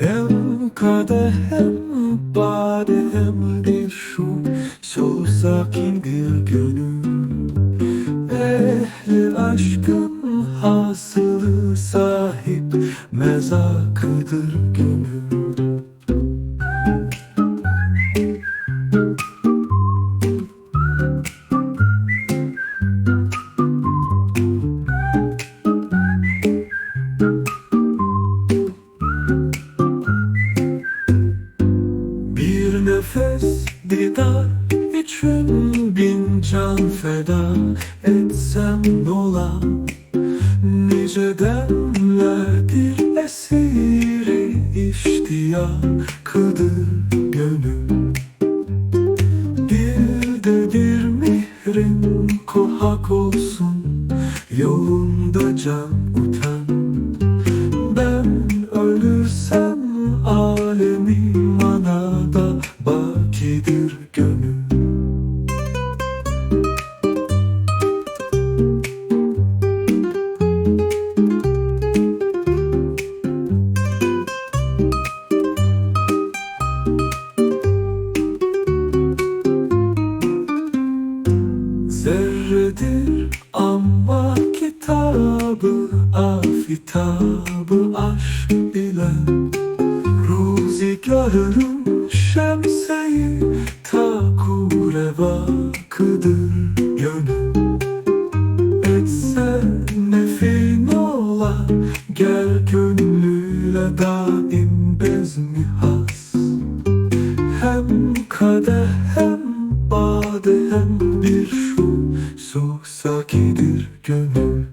Hem kadeh hem bade hem bir şu Çok sakindir gönül Ehli aşkın hasılı sahip Mezakıdır gönül Bir nefes didar için bin can feda etsem nola Nice demlerdir esiri iştiyakıdır gönül. Bir de bir mihrin kohak olsun Yolunda can utan Zerredir ama kitabı afitabı aşk bilen Ruzigarın şemseyi takure vakıdır gönül. Etse nefin ola gel gönlüyle daim bezmi has hem kadeh hem bade hem bir şu Soksakidir gönül